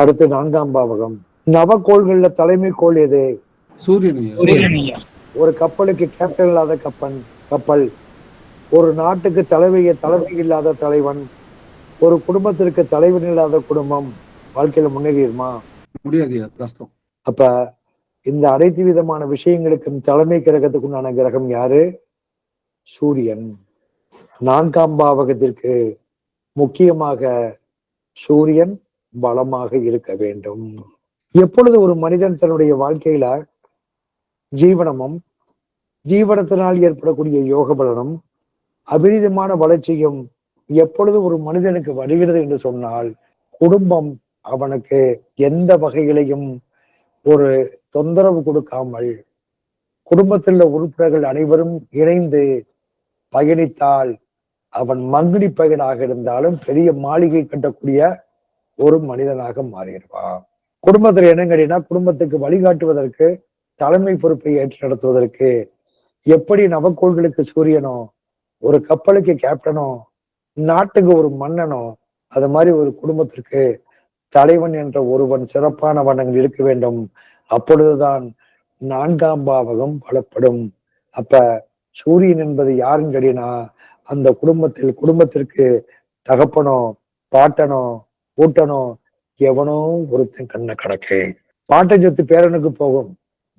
அடுத்து நான்காம் பாவகம். நவக்கோள்கள்ல தலைமை கோள் எது? சூரியன் ஒரு கப்பலுக்கு கேப்டன் இல்லாத கப்பன் கப்பல். ஒரு நாட்டுக்கு தலைமை தலைமை இல்லாத தலைவன். ஒரு குடும்பத்திற்கு தலைவன் இல்லாத குடும்பம். வாழ்க்கையில முன்னேறிடுமா? முடியாது கஷ்டம். அப்ப இந்த அனைத்து விதமான விஷயங்களுக்கும் தலைமை கிரகத்துக்கு உண்டான கிரகம் யாரு? சூரியன். நான்காம் பாவகத்திற்கு முக்கியமாக சூரியன் பலமாக இருக்க வேண்டும். எப்பொழுது ஒரு மனிதன் தன்னுடைய வாழ்க்கையில ஜீவனமும் ஜீவனத்தினால் ஏற்படக்கூடிய யோக பலனும் அபரிதமான வளர்ச்சியும் எப்பொழுது ஒரு மனிதனுக்கு வருகிறது என்று சொன்னால் குடும்பம் அவனுக்கு எந்த வகையிலையும் ஒரு தொந்தரவு கொடுக்காமல் குடும்பத்தில் உள்ள உறுப்பினர்கள் அனைவரும் இணைந்து பயணித்தால் அவன் மங்கிடி பயனாக இருந்தாலும் பெரிய மாளிகை கட்டக்கூடிய ஒரு மனிதனாக மாறிடுவான். குடும்பத்துல என்ன கேட்டீங்கன்னா குடும்பத்துக்கு வழிகாட்டுவதற்கு தலைமை பொறுப்பை ஏற்று நடத்துவதற்கு எப்படி நவக்கோள்களுக்கு சூரியனோ ஒரு கப்பலுக்கு கேப்டனோ நாட்டுக்கு ஒரு மன்னனோ அது மாதிரி ஒரு குடும்பத்திற்கு தலைவன் என்ற ஒருவன் சிறப்பான வண்ணங்கள் இருக்க வேண்டும். அப்பொழுதுதான் நான்காம் பாவகம் பலப்படும் அப்ப சூரியன் என்பது யாருன்னு கேட்டீங்கன்னா அந்த குடும்பத்தில் குடும்பத்திற்கு தகப்பனோ பாட்டனோ கூட்டனோ எவனோ ஒருத்தன் கண்ண கடக்கு. பாட்டை சொத்து பேரனுக்கு போகும்.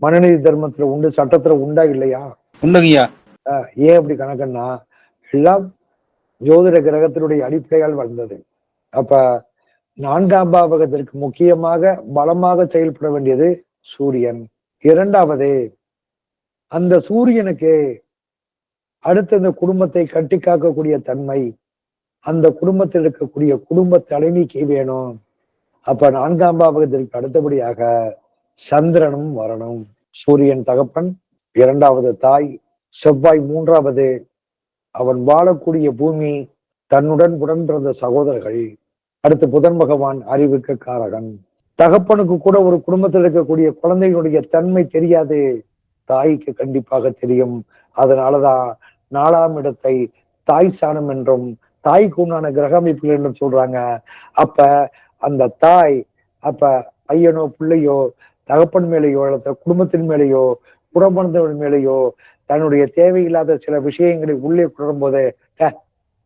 மனநீதி தர்மத்துல உண்டு சட்டத்துல உண்டா இல்லையா? உண்டுங்கய்யா. ஏன் அப்படி கணக்குன்னா எல்லாம் ஜோதிட கிரகத்தினுடைய அடிப்படையால் வந்தது அப்ப நான்காம் பாவகத்திற்கு முக்கியமாக பலமாக செயல்பட வேண்டியது சூரியன். இரண்டாவது அந்த சூரியனுக்கு அடுத்த இந்த குடும்பத்தை கட்டி காக்கக்கூடிய தன்மை. அந்த குடும்பத்தில் இருக்கக்கூடிய குடும்ப தலைமைக்கு வேணும். அப்ப நான்காம் பாவகத்திற்கு அடுத்தபடியாக சந்திரனும் வரணும். சூரியன் தகப்பன் இரண்டாவது தாய் செவ்வாய் மூன்றாவது. அவன் வாழக்கூடிய பூமி தன்னுடன் உடன் பிறந்த சகோதரர்கள். அடுத்து புதன் பகவான் அறிவுக்கு காரகன். தகப்பனுக்கு கூட ஒரு குடும்பத்தில் இருக்கக்கூடிய குழந்தைகளுடைய தன்மை தெரியாது. தாய்க்கு கண்டிப்பாக தெரியும். அதனாலதான் நாலாம் இடத்தை தாய் சாணம் என்றும் தாய்க்கு உண்டான கிரக அமைப்புகள் என்று சொல்றாங்க. அப்ப அந்த தாய் அப்ப பையனோ பிள்ளையோ தகப்பன் மேலேயோ அல்லது குடும்பத்தின் மேலேயோ குடும்பத்தின் மேலேயோ தன்னுடைய தேவையில்லாத சில விஷயங்களை உள்ளே குளரும் போதே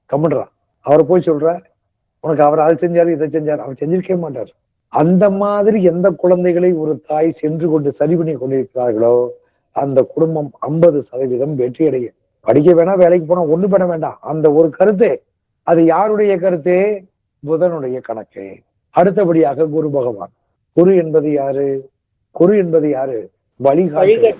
கம்முடுறான் அவரை போய் சொல்ற. உனக்கு அவர் அதை செஞ்சாரு இதை செஞ்சாரு. அவர் செஞ்சிருக்கவே மாட்டார். அந்த மாதிரி எந்த குழந்தைகளை ஒரு தாய் சென்று கொண்டு சரி பண்ணி கொண்டிருக்கிறார்களோ அந்த குடும்பம் ஐம்பது சதவீதம் வெற்றி அடையும் படிக்க வேணாம் வேலைக்கு போனா ஒண்ணு பண்ண வேண்டாம். அந்த ஒரு கருத்து. அது யாருடைய கருத்து? புதனுடைய கணக்கு. அடுத்தபடியாக குரு பகவான். குரு என்பது யாரு? குரு என்பது யாரு? வழிகாட்டுதல்.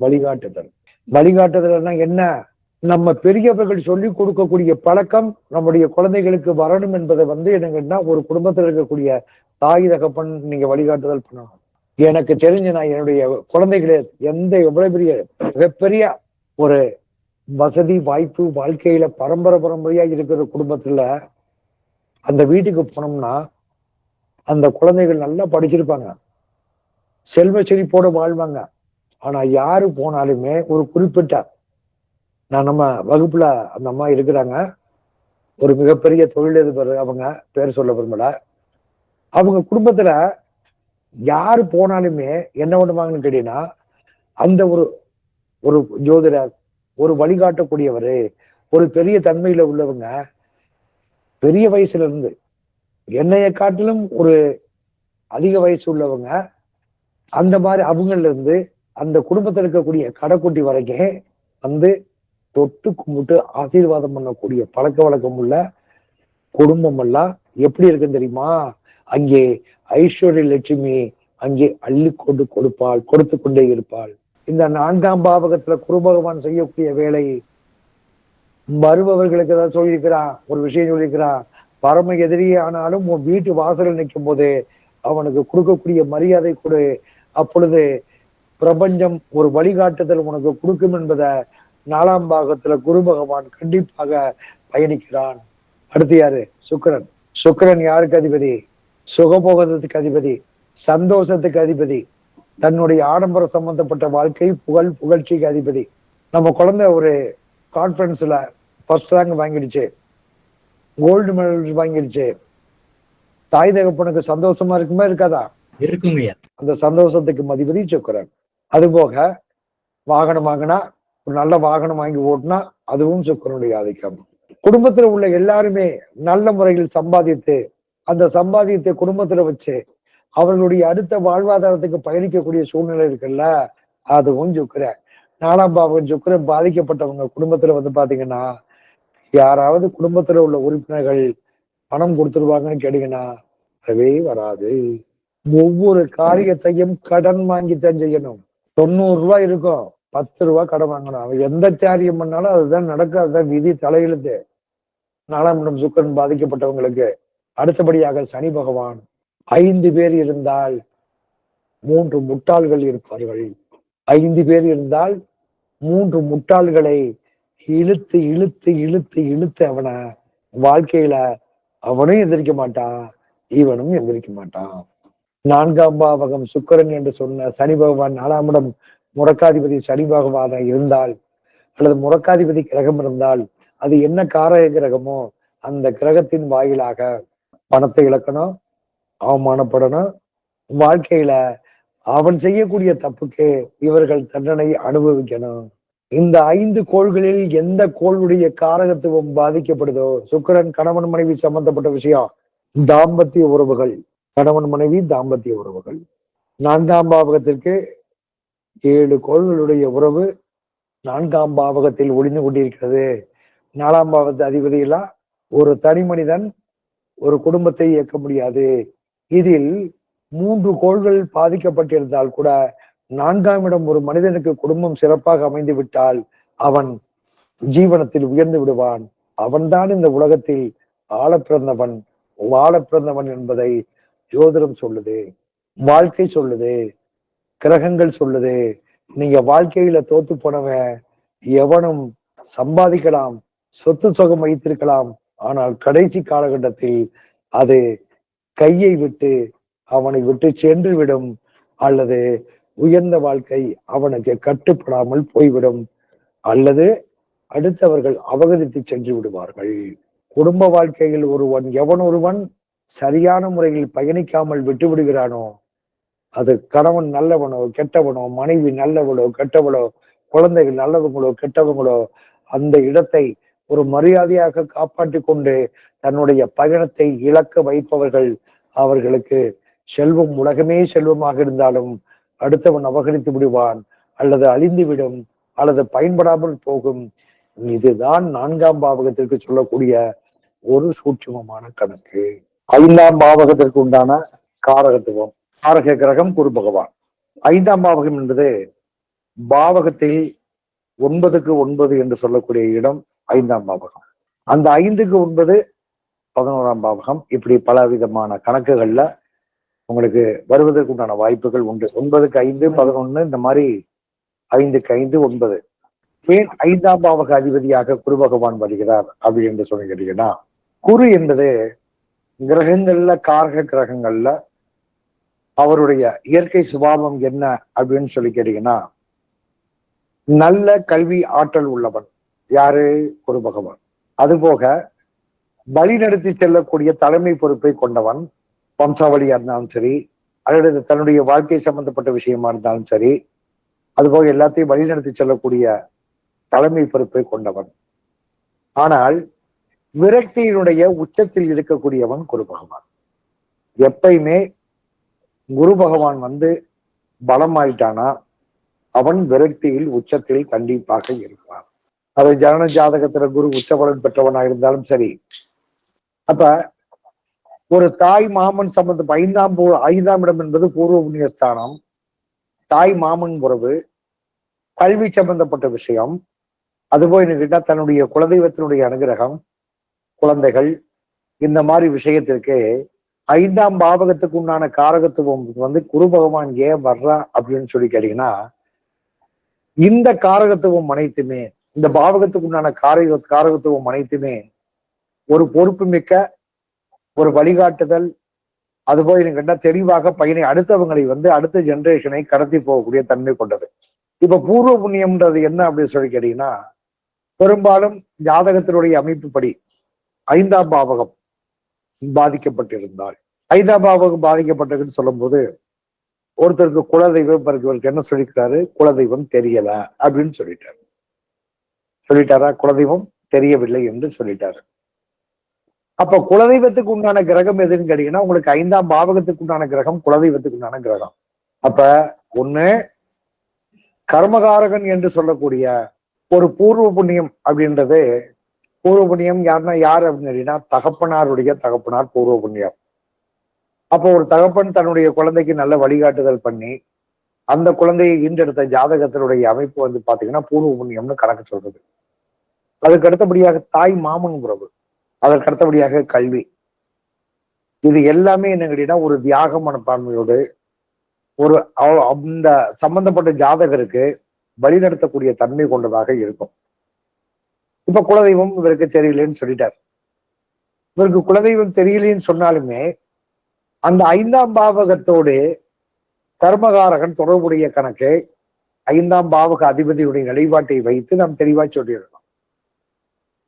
வழிகாட்டுதல். வழிகாட்டுதல்னா என்ன? நம்ம பெரியவர்கள் சொல்லி கொடுக்கக்கூடிய பழக்கம் நம்முடைய குழந்தைகளுக்கு வரணும் என்பதை வந்து என்னங்கன்னா ஒரு குடும்பத்தில் இருக்கக்கூடிய தாய் தகப்பன் நீங்க வழிகாட்டுதல் பண்ணணும். எனக்கு தெரிஞ்ச நான் என்னுடைய குழந்தைகளை எந்த எவ்வளவு பெரிய மிகப்பெரிய ஒரு வசதி வாய்ப்பு வாழ்க்கையில பரம்பரை பரம்பரையா இருக்கிற குடும்பத்துல அந்த வீட்டுக்கு போனோம்னா அந்த குழந்தைகள் நல்லா படிச்சிருப்பாங்க. செல்வ செழிப்போட வாழ்வாங்க. ஆனா யாரு போனாலுமே ஒரு குறிப்பிட்ட நான் நம்ம வகுப்புல அந்த அம்மா இருக்கிறாங்க. ஒரு மிகப்பெரிய தொழிலதிபர் அவங்க பேர் சொல்ல விரும்பல. அவங்க குடும்பத்துல யாரு போனாலுமே என்ன பண்ணுவாங்கன்னு கேட்டீங்கன்னா அந்த ஒரு ஒரு ஜோதிடர் ஒரு வழிகாட்டக்கூடியவர் ஒரு பெரிய தன்மையில உள்ளவங்க பெரிய வயசுல இருந்து என்னைய காட்டிலும் ஒரு அதிக வயசு உள்ளவங்க அந்த மாதிரி அவங்கள்ல இருந்து அந்த குடும்பத்தில் இருக்கக்கூடிய கடைக்குட்டி வரைக்கும் வந்து தொட்டு கும்பிட்டு ஆசீர்வாதம் பண்ணக்கூடிய பழக்க வழக்கம் உள்ள குடும்பம் எல்லாம் எப்படி இருக்குன்னு தெரியுமா? அங்கே ஐஸ்வர்ய லட்சுமி அங்கே அள்ளி கொண்டு கொடுப்பாள் கொடுத்து கொண்டே இருப்பாள். இந்த நான்காம் பாவகத்துல குரு பகவான் செய்யக்கூடிய வேலை. வருபவர்களுக்கு ஏதாவது சொல்லியிருக்கிறான் ஒரு விஷயம் சொல்லியிருக்கிறான் பரம எதிரியே ஆனாலும் உன் வீட்டு வாசலில் நிற்கும் போது அவனுக்கு கொடுக்கக்கூடிய மரியாதை கொடு. அப்பொழுது பிரபஞ்சம் ஒரு வழிகாட்டுதல் உனக்கு கொடுக்கும் என்பதை நாலாம் பாகத்துல குரு பகவான் கண்டிப்பாக பயணிக்கிறான். அடுத்து யாரு? சுக்கிரன். சுக்கிரன் யாருக்கு அதிபதி? சுகபோகத்துக்கு அதிபதி. சந்தோஷத்துக்கு அதிபதி. தன்னுடைய ஆடம்பர சம்பந்தப்பட்ட வாழ்க்கை புகழ் புகழ்ச்சிக்கு அதிபதி. நம்ம குழந்தை ஒரு கான்ஃபரன்ஸ்ல ஃபர்ஸ்ட் ரேங்க் வாங்கிடுச்சு. கோல்டு மெடல் வாங்கிடுச்சு. தாய் தகப்பனுக்கு சந்தோஷமா இருக்குமா இருக்காதா? இருக்குங்க அந்த சந்தோஷத்துக்கு மதிபதி சுக்கரன். அதுபோக வாகனம் வாங்கினா ஒரு நல்ல வாகனம் வாங்கி ஓட்டினா அதுவும் சுக்கரனுடைய ஆதிக்கம். குடும்பத்துல உள்ள எல்லாருமே நல்ல முறையில் சம்பாதித்து அந்த சம்பாதியத்தை குடும்பத்துல வச்சு அவர்களுடைய அடுத்த வாழ்வாதாரத்துக்கு பயணிக்கக்கூடிய சூழ்நிலை இருக்குல்ல அதுவும் சுக்கரன். நாலாம் பாவம் சுக்கரன் பாதிக்கப்பட்டவங்க குடும்பத்துல வந்து பாத்தீங்கன்னா யாராவது குடும்பத்துல உள்ள உறுப்பினர்கள் பணம் கொடுத்துருவாங்கன்னு கேட்டீங்கன்னா வரவே வராது. ஒவ்வொரு காரியத்தையும் கடன் வாங்கித்தான் செய்யணும். தொண்ணூறு ரூபாய் இருக்கும். பத்து ரூபாய் கடன் வாங்கணும். அவன் எந்த காரியம் பண்ணாலும் அதுதான் நடக்கும். அதுதான் விதி தலையெழுத்து. நாலாம் இடம் சுக்கரன் பாதிக்கப்பட்டவங்களுக்கு அடுத்தபடியாக சனி பகவான் ஐந்து பேர் இருந்தால் மூன்று முட்டாள்கள் இருப்பார்கள். ஐந்து பேர் இருந்தால் மூன்று முட்டாள்களை இழுத்து இழுத்து இழுத்து இழுத்து அவனை வாழ்க்கையில அவனும் எந்திரிக்க மாட்டான் இவனும் எந்திரிக்க மாட்டான் நான்காம் பாவகம் சுக்கரன் என்று சொன்ன சனி பகவான் நாலாம் இடம் முறக்காதிபதி சனி பகவான இருந்தால் அல்லது முறக்காதிபதி கிரகம் இருந்தால் அது என்ன காரக கிரகமோ அந்த கிரகத்தின் வாயிலாக பணத்தை இழக்கணும் அவமானப்படணும் வாழ்க்கையில அவன் செய்யக்கூடிய தப்புக்கு இவர்கள் தண்டனை அனுபவிக்கணும். இந்த ஐந்து கோள்களில் எந்த கோளுடைய காரகத்துவம் பாதிக்கப்படுதோ? சுக்கிரன் கணவன் மனைவி சம்பந்தப்பட்ட விஷயம். தாம்பத்திய உறவுகள். கணவன் மனைவி தாம்பத்திய உறவுகள். நான்காம் பாவகத்திற்கு ஏழு கோள்களுடைய உறவு நான்காம் பாவகத்தில் ஒளிந்து கொண்டிருக்கிறது. நாலாம் பாவத்து அதிபதியெல்லாம் ஒரு தனி மனிதன் ஒரு குடும்பத்தை இயக்க முடியாது. இதில் மூன்று கோள்கள் பாதிக்கப்பட்டிருந்தால் கூட நான்காம் இடம் ஒரு மனிதனுக்கு குடும்பம் சிறப்பாக அமைந்து விட்டால் அவன் ஜீவனத்தில் உயர்ந்து விடுவான். அவன்தான் இந்த உலகத்தில் ஆழ பிறந்தவன் வாழ பிறந்தவன் என்பதை ஜோதிடம் சொல்லுது வாழ்க்கை சொல்லுது கிரகங்கள் சொல்லுது. நீங்க வாழ்க்கையில தோத்து போனவன் எவனும் சம்பாதிக்கலாம் சொத்து சுகம் வைத்திருக்கலாம். ஆனால் கடைசி காலகட்டத்தில் அது கையை விட்டு அவனை விட்டு சென்று விடும் அல்லது உயர்ந்த வாழ்க்கை அவனுக்கு கட்டுப்படாமல் போய்விடும் அல்லது அடுத்தவர்கள் அபகரித்து சென்று விடுவார்கள். குடும்ப வாழ்க்கையில் ஒருவன் எவன் ஒருவன் சரியான முறையில் பயணிக்காமல் விட்டு விடுகிறானோ அது கணவன் நல்லவனோ கெட்டவனோ மனைவி நல்லவளோ கெட்டவளோ குழந்தைகள் நல்லவங்களோ கெட்டவங்களோ அந்த இடத்தை ஒரு மரியாதையாக காப்பாற்றி கொண்டு தன்னுடைய பயணத்தை இழக்க வைப்பவர்கள் அவர்களுக்கு செல்வம் உலகமே செல்வமாக இருந்தாலும் அடுத்தவன் அபகரித்து விடுவான் அல்லது அழிந்துவிடும் அல்லது பயன்படாமல் போகும். இதுதான் நான்காம் பாவகத்திற்கு சொல்லக்கூடிய ஒரு சூட்சுமமான கணக்கு. ஐந்தாம் பாவகத்திற்கு உண்டான காரகத்துவம். காரக கிரகம் குரு பகவான். ஐந்தாம் பாவகம் என்பது பாவகத்தில் ஒன்பதுக்கு ஒன்பது என்று சொல்லக்கூடிய இடம் ஐந்தாம் பாவகம். அந்த ஐந்துக்கு ஒன்பது பதினோராம் பாவகம் இப்படி பல விதமான கணக்குகள்ல உங்களுக்கு வருவதற்கு உண்டான வாய்ப்புகள் உண்டு. ஒன்பதுக்கு ஐந்து பதினொன்னு இந்த மாதிரி ஐந்துக்கு ஐந்து ஒன்பது. ஏன் ஐந்தாம் பாவக அதிபதியாக குரு பகவான் வருகிறார் அப்படி என்று சொல்லி கேட்டீங்கன்னா குரு என்பது கிரகங்கள்ல காரக கிரகங்கள்ல அவருடைய இயற்கை சுபாவம் என்ன அப்படின்னு சொல்லி கேட்டீங்கன்னா நல்ல கல்வி ஆற்றல் உள்ளவன் யாரு? குரு பகவான். அதுபோக வழிநடத்தி செல்லக்கூடிய தலைமை பொறுப்பை கொண்டவன் வம்சாவளியா இருந்தாலும் சரி அல்லது தன்னுடைய வாழ்க்கை சம்பந்தப்பட்ட விஷயமா இருந்தாலும் சரி அதுபோக எல்லாத்தையும் வழிநடத்தி செல்லக்கூடிய தலைமை பொறுப்பை கொண்டவன். ஆனால் விரக்தியினுடைய உச்சத்தில் இருக்கக்கூடியவன் குரு பகவான். எப்பயுமே குரு பகவான் வந்து பலமாயிட்டானா அவன் விரக்தியில் உச்சத்தில் கண்டிப்பாக இருப்பான். அது ஜனன ஜாதகத்துல குரு உச்சபலன் பெற்றவனா இருந்தாலும் சரி அப்ப ஒரு தாய் மாமன் சம்பந்தம் ஐந்தாம் பூ- ஐந்தாம் இடம் என்பது பூர்வ புண்ணியஸ்தானம். தாய் மாமன் உறவு கல்வி சம்பந்தப்பட்ட விஷயம். அதுபோல் என்ன கேட்டால் தன்னுடைய குலதெய்வத்தினுடைய அனுகிரகம் குழந்தைகள் இந்த மாதிரி விஷயத்திற்கு ஐந்தாம் பாவகத்துக்கு உண்டான காரகத்துவம் வந்து குரு பகவான் ஏன் வர்றா அப்படின்னு சொல்லி கேட்டீங்கன்னா இந்த காரகத்துவம் அனைத்துமே இந்த பாவகத்துக்கு உண்டான காரக காரகத்துவம் அனைத்துமே ஒரு பொறுப்பு மிக்க ஒரு வழிகாட்டுதல் அதுபோல் எனக்கு என்ன தெளிவாக பையனை அடுத்தவங்களை வந்து அடுத்த ஜென்ரேஷனை கடத்தி போகக்கூடிய தன்மை கொண்டது. இப்ப பூர்வ புண்ணியம்ன்றது என்ன அப்படின்னு சொல்லி கேட்டீங்கன்னா பெரும்பாலும் ஜாதகத்தினுடைய அமைப்புப்படி ஐந்தாம் பாவகம் பாதிக்கப்பட்டிருந்தால். ஐந்தாம் பாவகம் பாதிக்கப்பட்டதுன்னு சொல்லும்போது ஒருத்தருக்கு குலதெய்வம் இவருக்கு என்ன சொல்லிக்கிறாரு குலதெய்வம் தெரியல அப்படின்னு சொல்லிட்டாரு. சொல்லிட்டாரா? குலதெய்வம் தெரியவில்லை என்று சொல்லிட்டாரு. அப்ப குலதெய்வத்துக்கு உண்டான கிரகம் எதுன்னு கேட்டீங்கன்னா உங்களுக்கு ஐந்தாம் பாவகத்துக்கு உண்டான கிரகம் குலதெய்வத்துக்கு உண்டான கிரகம். அப்ப ஒண்ணு கர்மகாரகன் என்று சொல்லக்கூடிய ஒரு பூர்வ புண்ணியம் அப்படின்றது பூர்வ புண்ணியம் யாருன்னா யார் அப்படின்னு கேட்டீங்கன்னா தகப்பனாருடைய தகப்பனார் பூர்வ புண்ணியம். அப்போ ஒரு தகப்பன் தன்னுடைய குழந்தைக்கு நல்ல வழிகாட்டுதல் பண்ணி அந்த குழந்தையை ஈண்டெடுத்த ஜாதகத்தினுடைய அமைப்பு வந்து பாத்தீங்கன்னா பூர்வ புண்ணியம்னு கணக்கு சொல்றது. அதுக்கு அடுத்தபடியாக தாய் மாமன் உறவு. அதற்கு அடுத்தபடியாக கல்வி. இது எல்லாமே என்ன கேட்டீங்கன்னா ஒரு தியாக மனப்பான்மையோடு ஒரு அந்த சம்பந்தப்பட்ட ஜாதகருக்கு வழிநடத்தக்கூடிய தன்மை கொண்டதாக இருக்கும். இப்ப குலதெய்வம் இவருக்கு தெரியலன்னு சொல்லிட்டார். இவருக்கு குலதெய்வம் தெரியலன்னு சொன்னாலுமே அந்த ஐந்தாம் பாவகத்தோடு கர்மகாரகன் தொடர்புடைய கணக்கு ஐந்தாம் பாவக அதிபதியுடைய நிலைப்பாட்டை வைத்து நாம் தெளிவா சொல்லியிருக்கோம்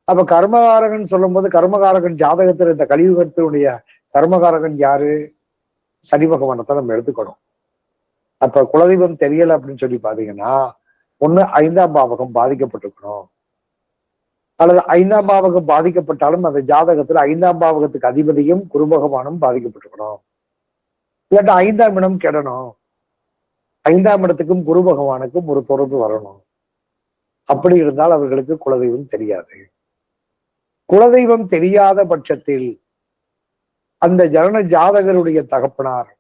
அப்ப கர்மகாரகன் சொல்லும் போது கர்மகாரகன் ஜாதகத்தில் இந்த கலியுகத்தினுடைய கர்மகாரகன் யாரு? சனி பகவானத்தை நம்ம எடுத்துக்கணும். அப்ப குலதெய்வம் தெரியல அப்படின்னு சொல்லி பாத்தீங்கன்னா ஒண்ணு ஐந்தாம் பாவகம் பாதிக்கப்பட்டிருக்கணும். அல்லது ஐந்தாம் பாவகம் பாதிக்கப்பட்டாலும் அந்த ஜாதகத்துல ஐந்தாம் பாவகத்துக்கு அதிபதியும் குரு பகவானும் பாதிக்கப்பட்டிருக்கணும். இல்லாட்டா ஐந்தாம் இடம் கெடணும். ஐந்தாம் இடத்துக்கும் குரு பகவானுக்கும் ஒரு தொடர்பு வரணும். அப்படி இருந்தால் அவர்களுக்கு குலதெய்வம் தெரியாது. குலதெய்வம் தெரியாத பட்சத்தில் அந்த ஜனன ஜாதகருடைய தகப்பனார்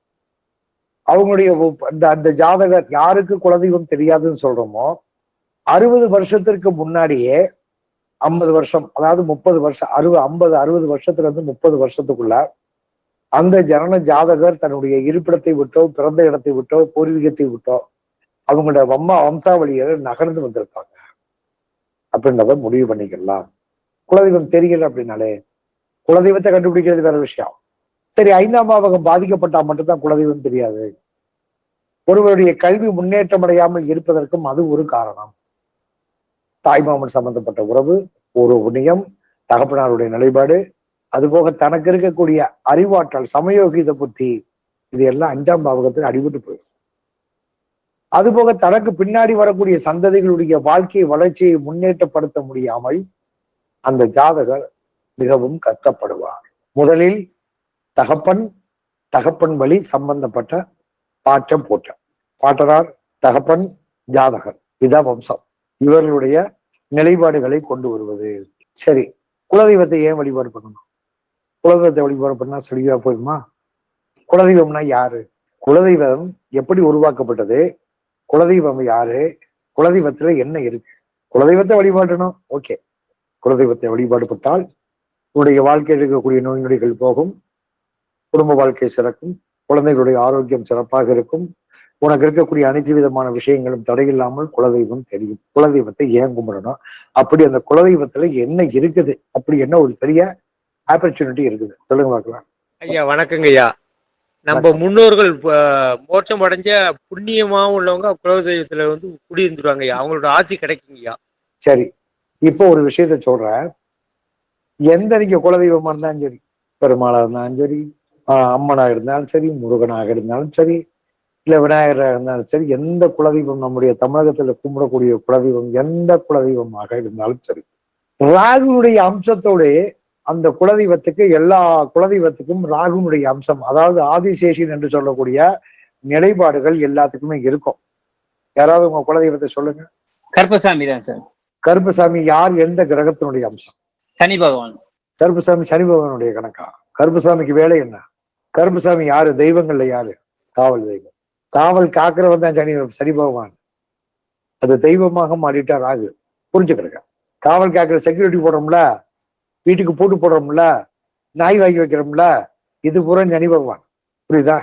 அவங்களுடைய அந்த அந்த ஜாதகர் யாருக்கு குலதெய்வம் தெரியாதுன்னு சொல்றோமோ அறுபது வருஷத்திற்கு முன்னாடியே ஐம்பது வருஷம் அதாவது முப்பது வருஷம் அறுபது ஐம்பது அறுபது வருஷத்துல இருந்து முப்பது வருஷத்துக்குள்ள அந்த ஜனன ஜாதகர் தன்னுடைய இருப்பிடத்தை விட்டோ பிறந்த இடத்தை விட்டோ பூர்வீகத்தை விட்டோ அவங்களோட வம்மா வம்சாவளியர் நகர்ந்து வந்திருப்பாங்க. அப்படின்றத முடிவு பண்ணிக்கலாம். குலதெய்வம் தெரியல அப்படின்னாலே குலதெய்வத்தை கண்டுபிடிக்கிறது வேற விஷயம். சரி ஐந்தாம் பாவகம் பாதிக்கப்பட்டா மட்டும்தான் குலதெய்வம் தெரியாது. ஒருவருடைய கல்வி முன்னேற்றம் அடையாமல் இருப்பதற்கும் அது ஒரு காரணம். தாய்மாமன் சம்பந்தப்பட்ட உறவு ஒரு புண்ணியம் தகப்பனாருடைய நிலைப்பாடு அதுபோக தனக்கு இருக்கக்கூடிய அறிவாற்றல் சமயோகித புத்தி இது எல்லாம் அஞ்சாம் பாவகத்தில் அடிபட்டு போயிடும். அதுபோக தனக்கு பின்னாடி வரக்கூடிய சந்ததிகளுடைய வாழ்க்கை வளர்ச்சியை முன்னேற்றப்படுத்த முடியாமல் அந்த ஜாதகர் மிகவும் கஷ்டப்படுவார். முதலில் தகப்பன் தகப்பன் வழி சம்பந்தப்பட்ட பாட்டம் போட்ட பாட்டனார் தகப்பன் ஜாதகர் இதான் வம்சம். இவர்களுடைய நிலைப்பாடுகளை கொண்டு வருவது. சரி குலதெய்வத்தை ஏன் வழிபாடு பண்ணணும்? குலதெய்வத்தை வழிபாடு பண்ணா சரியா போயிருமா? குலதெய்வம்னா யாரு? குலதெய்வம் எப்படி உருவாக்கப்பட்டது? குலதெய்வம் யாரு? குலதெய்வத்துல என்ன இருக்கு? குலதெய்வத்தை வழிபாடணும் ஓகே. குலதெய்வத்தை வழிபாடுபட்டால் உன்னுடைய வாழ்க்கையில் இருக்கக்கூடிய நோய் நொடிகள் போகும். குடும்ப வாழ்க்கை சிறக்கும். குழந்தைகளுடைய ஆரோக்கியம் சிறப்பாக இருக்கும். உனக்கு இருக்கக்கூடிய அனைத்து விதமான விஷயங்களும் தடையில்லாமல் குலதெய்வம் தெரியும். குலதெய்வத்தை ஏன் கும்பிடணும்? அப்படி அந்த குலதெய்வத்துல என்ன இருக்குது? அப்படி என்ன ஒரு பெரிய ஆப்பர்ச்சுனிட்டி இருக்குது? சொல்லுங்க பார்க்கலாம். ஐயா வணக்கங்க ஐயா. நம்ம முன்னோர்கள் மோட்சம் அடைஞ்ச புண்ணியமா உள்ளவங்க குலதெய்வத்துல வந்து குடியிருந்துருவாங்க ஐயா. அவங்களோட ஆசி கிடைக்குங்க ஐயா. சரி. இப்போ ஒரு விஷயத்த சொல்றேன். எந்த நீங்க குலதெய்வமா இருந்தாலும் சரி பெருமாளா இருந்தாலும் சரி ஆஹ் அம்மனா இருந்தாலும் சரி முருகனாக இருந்தாலும் சரி இல்ல விநாயகராக இருந்தாலும் சரி எந்த குலதெய்வம் நம்முடைய தமிழகத்துல கும்பிடக்கூடிய குலதெய்வம் எந்த குலதெய்வமாக இருந்தாலும் சரி ராகுனுடைய அம்சத்தோட அந்த குலதெய்வத்துக்கு எல்லா குலதெய்வத்துக்கும் ராகுனுடைய அம்சம் அதாவது ஆதிசேஷன் என்று சொல்லக்கூடிய நிலைப்பாடுகள் எல்லாத்துக்குமே இருக்கும். யாராவது உங்க குலதெய்வத்தை சொல்லுங்க. கருப்பசாமி தான் சார். கருப்பசாமி யார் எந்த கிரகத்தினுடைய அம்சம்? சனி பகவான். கருப்பசாமி சனி பகவானுடைய கணக்கா? கருப்பசாமிக்கு வேலை என்ன? கருப்பசாமி யாரு? தெய்வங்கள்ல யாரு? காவல் தெய்வம். காவல் காக்கிறவன் தான் சனி சனி பகவான். அது தெய்வமாக மாறிட்டா ராகு. புரிஞ்சுக்கிறங்க. காவல் காக்கிற செக்யூரிட்டி போடுறோம்ல? வீட்டுக்கு பூட்டு போடுறோம்ல? நாய் வாங்கி வைக்கிறோம்ல? இது பூரா சனி பகவான். புரியுதா?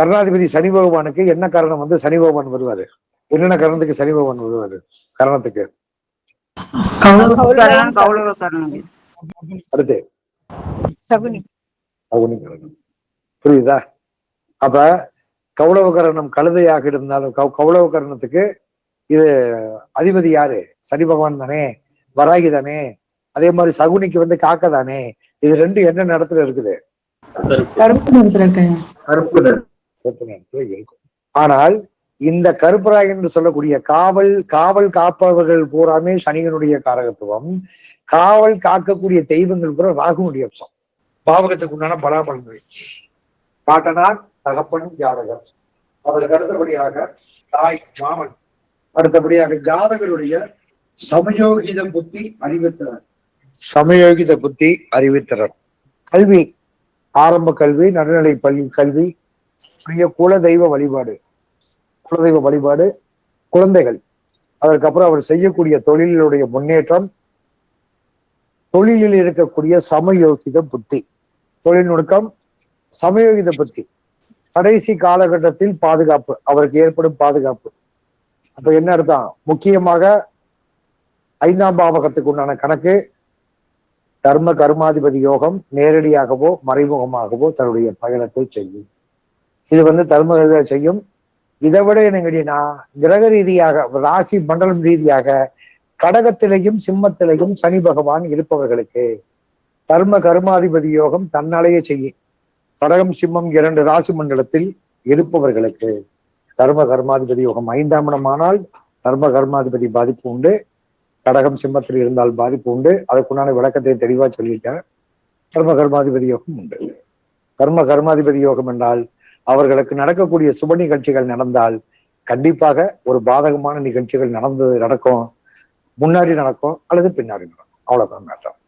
கருணாதிபதி சனி பகவானுக்கு என்ன காரணம் வந்து சனி பகவான் வருவாரு? என்னென்ன காரணத்துக்கு சனி பகவான் வருவாரு? காரணத்துக்கு. அடுத்து. புரியுதா? அப்ப கௌளவகரணம் கழுதையாக இருந்தாலும் கௌளவகரணத்துக்கு இது அதிபதி யாரு? சனி பகவான் தானே வராகி தானே அதே மாதிரி சகுனிக்கு வந்து காக்க தானே இது ரெண்டு என்ன இடத்துல இருக்குது? கருப்பு நிறத்துல இருக்கும். ஆனால் இந்த கருப்பராய் என்று சொல்லக்கூடிய காவல் காவல் காப்பவர்கள் பூராமே சனிகனுடைய காரகத்துவம். காவல் காக்கக்கூடிய தெய்வங்கள் பூரா ராகுனுடைய அம்சம். பாவகத்துக்கு உண்டான பலாபலன்கள் பாட்டனார் தகப்பன் ஜாதகர். அவருக்கு அடுத்தபடியாக தாய் மாமன். அடுத்தபடியாக ஜாதகருடைய சமயோகித புத்தி அறிவித்திறன் சமயோகித புத்தி அறிவித்திறன் கல்வி. ஆரம்ப கல்வி நடுநிலை பள்ளி கல்வி பெரிய குல தெய்வ வழிபாடு. குலதெய்வ வழிபாடு குழந்தைகள். அதற்கப்புறம் அவர் செய்யக்கூடிய தொழிலுடைய முன்னேற்றம் தொழிலில் இருக்கக்கூடிய சமயோகித புத்தி. தொழில் நுணுக்கம் சமயோகித புத்தி. கடைசி காலகட்டத்தில் பாதுகாப்பு அவருக்கு ஏற்படும் பாதுகாப்பு. அப்ப என்ன அர்த்தம்? முக்கியமாக ஐந்தாம் பாவகத்துக்கு உண்டான கணக்கு தர்ம கர்மாதிபதி யோகம் நேரடியாகவோ மறைமுகமாகவோ தன்னுடைய பயணத்தை செய்யும். இது வந்து தர்ம செய்யும் இதை விட என்ன கேட்டீங்கன்னா கிரக ரீதியாக ராசி மண்டலம் ரீதியாக கடகத்திலையும் சிம்மத்திலையும் சனி பகவான் இருப்பவர்களுக்கு தர்ம கர்மாதிபதி யோகம் தன்னாலேயே செய்யும் கடகம் சிம்மம் இரண்டு ராசி மண்டலத்தில் இருப்பவர்களுக்கு தர்ம கர்மாதிபதி யோகம் ஐந்தாம் இடமானால் தர்ம கர்மாதிபதி பாதிப்பு உண்டு. கடகம் சிம்மத்தில் இருந்தால் பாதிப்பு உண்டு. அதுக்குண்டான விளக்கத்தை தெளிவா சொல்லிட்டேன் கர்ம கர்மாதிபதி யோகம் உண்டு. கர்ம கர்மாதிபதி யோகம் என்றால் அவர்களுக்கு நடக்கக்கூடிய சுப நிகழ்ச்சிகள் நடந்தால் கண்டிப்பாக ஒரு பாதகமான நிகழ்ச்சிகள் நடந்தது நடக்கும் முன்னாடி நடக்கும் அல்லது பின்னாடி நடக்கும். அவ்வளவுதான் மேட்டம்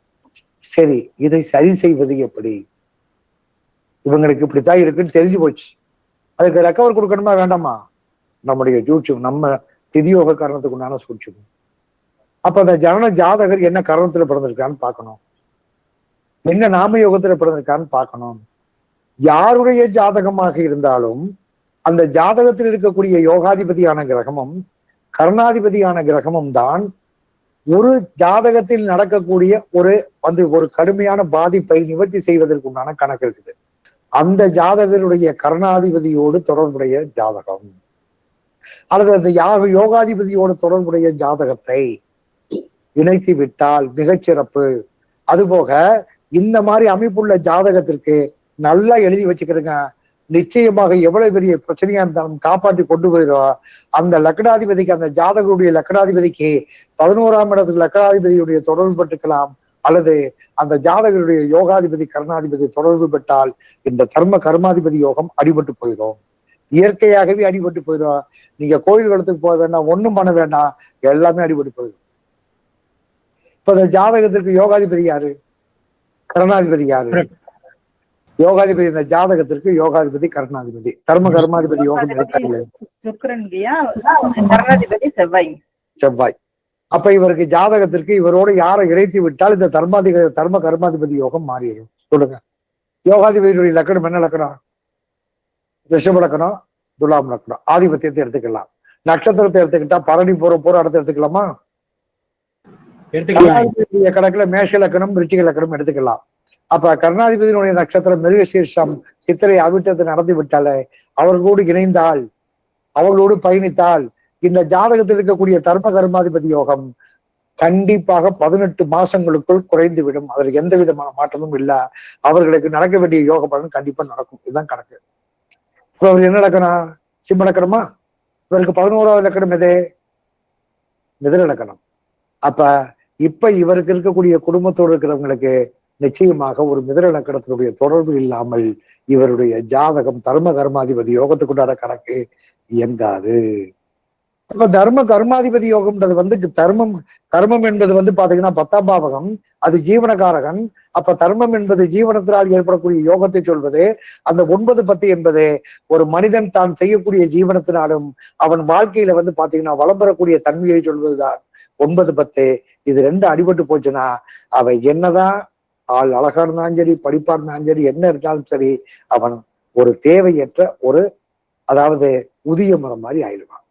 சரி இதை சரி செய்வது எப்படி? இவங்களுக்கு இப்படித்தான் இருக்குன்னு தெரிஞ்சு போச்சு. அதுக்கு ரெக்கவர் கொடுக்கணுமா வேண்டாமா? நம்முடைய யூடியூப் நம்ம திதியோக காரணத்துக்கு உண்டான சூழ்ச்சி. அப்ப அந்த ஜனன ஜாதகர் என்ன கரணத்துல பிறந்திருக்கான்னு பார்க்கணும். என்ன நாம யோகத்துல பிறந்திருக்கான்னு பார்க்கணும். யாருடைய ஜாதகமாக இருந்தாலும் அந்த ஜாதகத்தில் இருக்கக்கூடிய யோகாதிபதியான கிரகமும் கர்ணாதிபதியான கிரகமும் தான் ஒரு ஜாதகத்தில் நடக்கக்கூடிய ஒரு வந்து ஒரு கடுமையான பாதிப்பை நிவர்த்தி செய்வதற்கு உண்டான கணக்கு இருக்குது. அந்த ஜாதகருடைய கர்ணாதிபதியோடு தொடர்புடைய ஜாதகம். அல்லது அந்த யாக யோகாதிபதியோடு தொடர்புடைய ஜாதகத்தை இணைத்து விட்டால் மிகச்சிறப்பு. அதுபோக இந்த மாதிரி அமைப்புள்ள ஜாதகத்திற்கு நல்லா எழுதி வச்சுக்கிறதுங்க. நிச்சயமாக எவ்வளவு பெரிய பிரச்சனையா இருந்தாலும் காப்பாற்றி கொண்டு போயிடும் அந்த லக்னாதிபதிக்கு அந்த ஜாதகருடைய லக்னாதிபதிக்கு பதினோராம் இடத்துக்கு லக்னாதிபதியுடைய தொடர்பு பட்டுக்கலாம் அல்லது அந்த ஜாதகருடைய யோகாதிபதி கருணாதிபதி தொடர்பு பெற்றால் இந்த தர்ம கர்மாதிபதி யோகம் அடிபட்டு போயிடும். இயற்கையாகவே அடிபட்டு போயிடும். நீங்க கோயில் குளத்துக்கு போக வேண்டாம் ஒண்ணும் பண்ண வேண்டாம். எல்லாமே அடிபட்டு போயிடும். இப்ப இந்த ஜாதகத்திற்கு யோகாதிபதி யாரு? கருணாதிபதி யாரு? யோகாதிபதி இந்த ஜாதகத்திற்கு யோகாதிபதி கருணாதிபதி. தர்ம கர்மாதிபதி யோகம் கர்ணாதிபதி செவ்வாய். செவ்வாய். அப்ப இவருக்கு ஜாதகத்திற்கு இவரோடு யாரை இணைத்து விட்டால் இந்த தர்மாதிக தர்ம கர்மாதிபதி யோகம் மாறிடும் சொல்லுங்க. யோகாதிபதியுடைய லக்கணம் என்ன லக்கணம்? ரிஷப லக்கணம் துலாம் லக்கணம். ஆதிபத்தியத்தை எடுத்துக்கலாம். நட்சத்திரத்தை எடுத்துக்கிட்டா பரணி போற போற இடத்த எடுத்துக்கலாமா? கணக்குல மேஷ லக்கணம் ரிச்சிக லக்கணம் எடுத்துக்கலாம். அப்ப கருணாதிபதியினுடைய நட்சத்திரம் மிருகசீர்ஷம் சித்திரை அவிட்டத்தை நடந்து விட்டாலே அவர்களோடு இணைந்தால் அவர்களோடு பயணித்தால் இந்த ஜாதகத்தில் இருக்கக்கூடிய தர்ம கர்மாதிபதி யோகம் கண்டிப்பாக பதினெட்டு மாசங்களுக்குள் குறைந்து விடும் அதில் எந்த விதமான மாற்றமும் இல்ல. அவர்களுக்கு நடக்க வேண்டிய யோக பலன் கண்டிப்பா நடக்கும். இதுதான் கணக்கு. இப்போ அவர் என்ன நடக்கணும்? சிம்ம நடக்கணுமா இவருக்கு பதினோராவது லக்கணம் எது? மிதன லக்கணம் அப்ப இப்ப இவருக்கு இருக்கக்கூடிய குடும்பத்தோடு இருக்கிறவங்களுக்கு நிச்சயமாக ஒரு மிதன லக்கணத்தினுடைய தொடர்பு இல்லாமல் இவருடைய ஜாதகம் தர்ம கர்மாதிபதி யோகத்துக்குண்டான கணக்கு இயங்காது. அப்ப தர்ம கர்மாதிபதி யோகம்ன்றது வந்து தர்மம் கர்மம் என்பது வந்து பாத்தீங்கன்னா பத்தாம் பாவகம் அது ஜீவனகாரகன். அப்ப தர்மம் என்பது ஜீவனத்தினால் ஏற்படக்கூடிய யோகத்தை சொல்வது அந்த ஒன்பது பத்து என்பது ஒரு மனிதன் தான் செய்யக்கூடிய ஜீவனத்தினாலும் அவன் வாழ்க்கையில வந்து பாத்தீங்கன்னா வளம் பெறக்கூடிய தன்மையை சொல்வதுதான். ஒன்பது பத்து இது ரெண்டு அடிபட்டு போச்சுன்னா அவன் என்னதான் ஆள் அழகா இருந்தாலும் சரி படிப்பா இருந்தாலும் சரி என்ன இருந்தாலும் சரி அவன் ஒரு தேவையற்ற ஒரு அதாவது உதிய மரம் மாதிரி ஆயிடுவான்.